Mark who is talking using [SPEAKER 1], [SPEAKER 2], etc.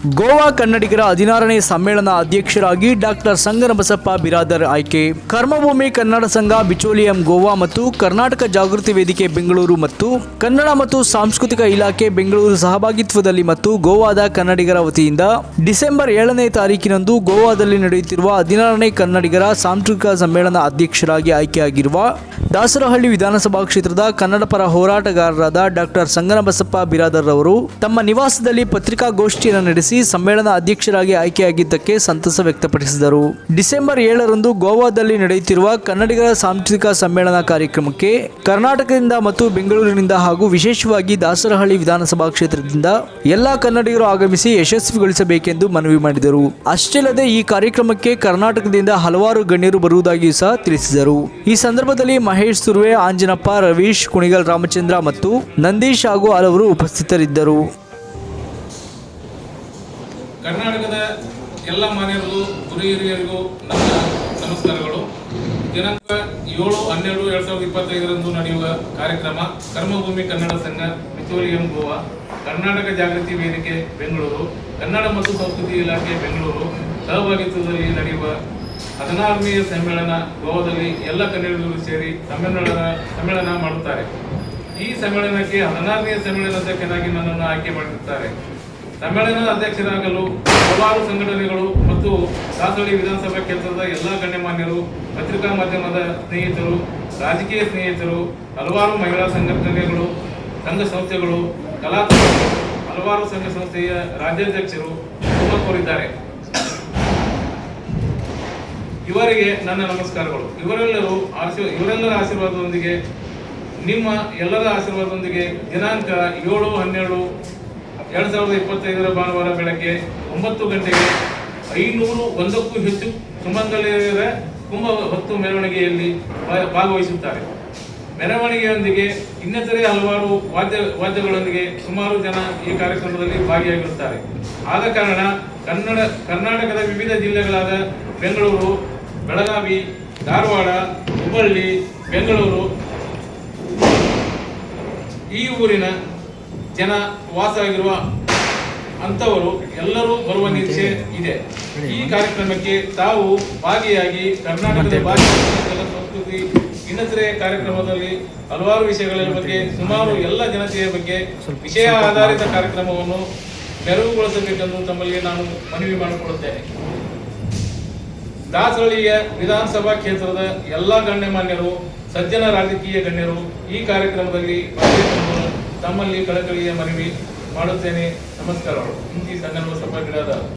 [SPEAKER 1] ಗೋವಾ ಕನ್ನಡಿಗರ ಹದಿನಾರನೇ ಸಮ್ಮೇಳನ ಅಧ್ಯಕ್ಷರಾಗಿ ಡಾಕ್ಟರ್ ಸಂಗನಬಸಪ್ಪ ಬಿರಾದರ್ ಆಯ್ಕೆ. ಕರ್ಮಭೂಮಿ ಕನ್ನಡ ಸಂಘ, ಬಿಚೋಲಿಯಂ ಗೋವಾ ಮತ್ತು ಕರ್ನಾಟಕ ಜಾಗೃತಿ ವೇದಿಕೆ ಬೆಂಗಳೂರು ಮತ್ತು ಕನ್ನಡ ಮತ್ತು ಸಾಂಸ್ಕೃತಿಕ ಇಲಾಖೆ ಬೆಂಗಳೂರು ಸಹಭಾಗಿತ್ವದಲ್ಲಿ ಮತ್ತು ಗೋವಾದ ಕನ್ನಡಿಗರ ವತಿಯಿಂದ ಡಿಸೆಂಬರ್ ಏಳನೇ ತಾರೀಕಿನಂದು ಗೋವಾದಲ್ಲಿ ನಡೆಯುತ್ತಿರುವ ಹದಿನಾರನೇ ಕನ್ನಡಿಗರ ಸಾಂಸ್ಕೃತಿಕ ಸಮ್ಮೇಳನ ಅಧ್ಯಕ್ಷರಾಗಿ ಆಯ್ಕೆಯಾಗಿರುವ ದಾಸರಹಳ್ಳಿ ವಿಧಾನಸಭಾ ಕ್ಷೇತ್ರದ ಕನ್ನಡ ಪರ ಹೋರಾಟಗಾರರಾದ ಡಾಕ್ಟರ್ ಸಂಗನಬಸಪ್ಪ ಬಿರಾದರ್ ಅವರು ತಮ್ಮ ನಿವಾಸದಲ್ಲಿ ಪತ್ರಿಕಾಗೋಷ್ಠಿಯನ್ನು ನಡೆಸಿ ಸಮ್ಮೇಳನ ಅಧ್ಯಕ್ಷರಾಗಿ ಆಯ್ಕೆಯಾಗಿದ್ದಕ್ಕೆ ಸಂತಸ ವ್ಯಕ್ತಪಡಿಸಿದರು. ಡಿಸೆಂಬರ್ ಏಳರಂದು ಗೋವಾದಲ್ಲಿ ನಡೆಯುತ್ತಿರುವ ಕನ್ನಡಿಗರ ಸಾಂಸ್ಕೃತಿಕ ಸಮ್ಮೇಳನ ಕಾರ್ಯಕ್ರಮಕ್ಕೆ ಕರ್ನಾಟಕದಿಂದ ಮತ್ತು ಬೆಂಗಳೂರಿನಿಂದ ಹಾಗೂ ವಿಶೇಷವಾಗಿ ದಾಸರಹಳ್ಳಿ ವಿಧಾನಸಭಾ ಕ್ಷೇತ್ರದಿಂದ ಎಲ್ಲಾ ಕನ್ನಡಿಗರು ಆಗಮಿಸಿ ಯಶಸ್ವಿಗೊಳಿಸಬೇಕೆಂದು ಮನವಿ ಮಾಡಿದರು. ಅಷ್ಟೇ ಅಲ್ಲದೆ ಈ ಕಾರ್ಯಕ್ರಮಕ್ಕೆ ಕರ್ನಾಟಕದಿಂದ ಹಲವಾರು ಗಣ್ಯರು ಬರುವುದಾಗಿಯೂ ಸಹ ತಿಳಿಸಿದರು. ಈ ಸಂದರ್ಭದಲ್ಲಿ ಮಹೇಶ್ ಸುರ್ವೆ ಆಂಜನಪ್ಪ, ರವೀಶ್, ಕುಣಿಗಲ್ ರಾಮಚಂದ್ರ ಮತ್ತು ನಂದೀಶ್ ಹಾಗೂ ಹಲವರು ಉಪಸ್ಥಿತರಿದ್ದರು
[SPEAKER 2] ಕರ್ನಾಟಕದ ಎಲ್ಲ ಮಾನ್ಯರಿಗೂ, ಗುರು ಹಿರಿಯರಿಗೂ ನನ್ನ ನಮಸ್ಕಾರಗಳು. ದಿನಾಂಕ ಏಳು ಹನ್ನೆರಡು ಎರಡ್ ಸಾವಿರದ ಇಪ್ಪತ್ತೈದರಂದು ನಡೆಯುವ ಕಾರ್ಯಕ್ರಮ ಕರ್ಮಭೂಮಿ ಕನ್ನಡ ಸಂಘ ಮಿಚೋಲಿಯಂ ಗೋವಾ, ಕರ್ನಾಟಕ ಜಾಗೃತಿ ವೇದಿಕೆ, ಬೆಂಗಳೂರು, ಕನ್ನಡ ಮತ್ತು ಸಂಸ್ಕೃತಿ ಇಲಾಖೆ, ಬೆಂಗಳೂರು. ಸಹಭಾಗಿತ್ವದಲ್ಲಿ ನಡೆಯುವ ಹದಿನಾರನೆಯ ಸಮ್ಮೇಳನ ಗೋವಾದಲ್ಲಿ ಎಲ್ಲ ಕನ್ನಡಿಗರು ಸೇರಿ ಸಮ್ಮೇಳನ ಸಮ್ಮೇಳನ ಮಾಡುತ್ತಾರೆ. ಈ ಸಮ್ಮೇಳನಕ್ಕೆ ಹದಿನಾರನೆಯ ಕೆನಾಗಿ ನನ್ನನ್ನು ಆಯ್ಕೆ ಮಾಡಿರುತ್ತಾರೆ. ಸಮ್ಮೇಳನದ ಅಧ್ಯಕ್ಷರಾಗಲು ಹಲವಾರು ಸಂಘಟನೆಗಳು ಮತ್ತು ಸಾಸಳಿ ವಿಧಾನಸಭಾ ಕ್ಷೇತ್ರದ ಎಲ್ಲ ಗಣ್ಯಮಾನ್ಯರು, ಪತ್ರಿಕಾ ಮಾಧ್ಯಮದ ಸ್ನೇಹಿತರು, ರಾಜಕೀಯ ಸ್ನೇಹಿತರು, ಹಲವಾರು ಮಹಿಳಾ ಸಂಘಟನೆಗಳು, ಸಂಘ ಸಂಸ್ಥೆಗಳು ಕಲಾಕಾರರು ಹಲವಾರು ಸಂಘ ಸಂಸ್ಥೆಯ ರಾಜ್ಯಾಧ್ಯಕ್ಷರು ಕೋರಿದ್ದಾರೆ. ಇವರಿಗೆ ನನ್ನ ನಮಸ್ಕಾರಗಳು. ಇವರೆಲ್ಲರೂ ಆಶೀರ್ ಇವರೆಲ್ಲರ ಆಶೀರ್ವಾದದೊಂದಿಗೆ, ನಿಮ್ಮ ಎಲ್ಲರ ಆಶೀರ್ವಾದದೊಂದಿಗೆ ದಿನಾಂಕ ಏಳು ಹನ್ನೆರಡು ಎರಡ್ ಸಾವಿರದ ಇಪ್ಪತ್ತೈದರ ಭಾನುವಾರ ಬೆಳಗ್ಗೆ ಒಂಬತ್ತು ಗಂಟೆಗೆ ಐನೂರು ಒಂದಕ್ಕೂ ಹೆಚ್ಚು ಸುಮಂಗಲಿಯರ ಕುಂಭ ಹೊತ್ತು ಮೆರವಣಿಗೆಯಲ್ಲಿ ಭಾಗವಹಿಸುತ್ತಾರೆ. ಮೆರವಣಿಗೆಯೊಂದಿಗೆ ಇನ್ನಿತರೆ ಹಲವಾರು ವಾದ್ಯ, ವಾದ್ಯಗಳೊಂದಿಗೆ ಸುಮಾರು ಜನ ಈ ಕಾರ್ಯಕ್ರಮದಲ್ಲಿ ಭಾಗಿಯಾಗಿರುತ್ತಾರೆ. ಆದ ಕಾರಣ ಕನ್ನಡ, ಕರ್ನಾಟಕದ ವಿವಿಧ ಜಿಲ್ಲೆಗಳಾದ ಬೆಂಗಳೂರು, ಬೆಳಗಾವಿ, ಧಾರವಾಡ, ಹುಬ್ಬಳ್ಳಿ, ಬೆಂಗಳೂರು ಈ ಊರಿನ ಜನ ವಾಸವಾಗಿರುವ ಆಗಿರುವ ಅಂತವರು ಎಲ್ಲರೂ ಬರುವ ನಿರೀಕ್ಷೆ ಇದೆ. ಈ ಕಾರ್ಯಕ್ರಮಕ್ಕೆ ತಾವು ಭಾಗಿಯಾಗಿ ಕರ್ನಾಟಕದ ಭಾಷೆ ಸಂಸ್ಕೃತಿ ಇನ್ನಿತರೆ ಕಾರ್ಯಕ್ರಮದಲ್ಲಿ ಹಲವಾರು ವಿಷಯಗಳ ಬಗ್ಗೆ ಸುಮಾರು ಎಲ್ಲ ಜನತೆಯ ಬಗ್ಗೆ ವಿಷಯ ಆಧಾರಿತ ಕಾರ್ಯಕ್ರಮವನ್ನು ತೆರವುಗೊಳಿಸಬೇಕೆಂದು ತಮ್ಮಲ್ಲಿ ನಾನು ಮನವಿ ಮಾಡಿಕೊಳ್ಳುತ್ತೇನೆ. ದಾಸರಳ್ಳಿಯ ವಿಧಾನಸಭಾ ಕ್ಷೇತ್ರದ ಎಲ್ಲ ಗಣ್ಯಮಾನ್ಯರು ಸಜ್ಜನ ರಾಜಕೀಯ ಗಣ್ಯರು ಈ ಕಾರ್ಯಕ್ರಮದಲ್ಲಿ ಭಾಗವಹಿಸಲು ತಮ್ಮಲ್ಲಿ ಕಳಕಳಿಯ ಮನವಿ ಮಾಡುತ್ತೇನೆ. ನಮಸ್ಕಾರಗಳು ಇಂತಿ ಸಭಾ ಗಿಡದ